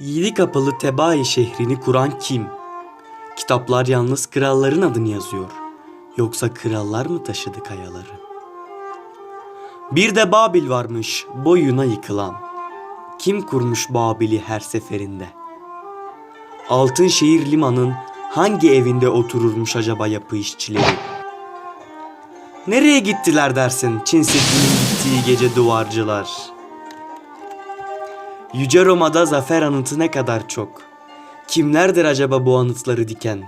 Yedi kapılı Tebai şehrini kuran kim? Kitaplar yalnız kralların adını yazıyor. Yoksa krallar mı taşıdı kayaları? Bir de Babil varmış boyuna yıkılan. Kim kurmuş Babil'i her seferinde? Altın şehir limanın hangi evinde otururmuş acaba yapı işçileri? Nereye gittiler dersin Çin gittiği gece duvarcılar? Yüce Roma'da zafer anıtı ne kadar çok. Kimlerdir acaba bu anıtları diken?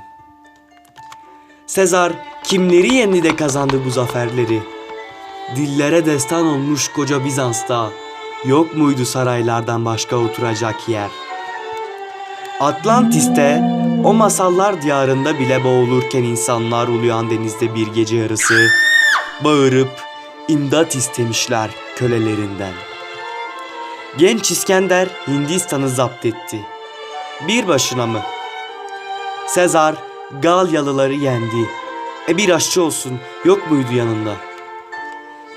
Sezar kimleri yendi de kazandı bu zaferleri? Dillere destan olmuş koca Bizans'ta yok muydu saraylardan başka oturacak yer? Atlantis'te o masallar diyarında bile boğulurken insanlar uluyan denizde bir gece yarısı bağırıp imdat istemişler kölelerinden. Genç İskender Hindistan'ı zapt etti. Bir başına mı? Sezar Galyalıları yendi. E bir aşçı olsun yok muydu yanında?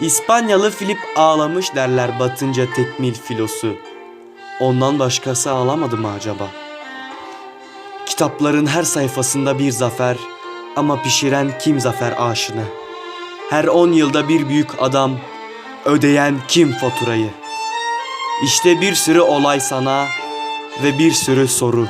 İspanyalı Filip ağlamış derler batınca tekmil filosu. Ondan başkası ağlamadı mı acaba? Kitapların her sayfasında bir zafer ama pişiren kim zafer aşını? Her on yılda bir büyük adam ödeyen kim faturayı? İşte bir sürü olay sana ve bir sürü soru.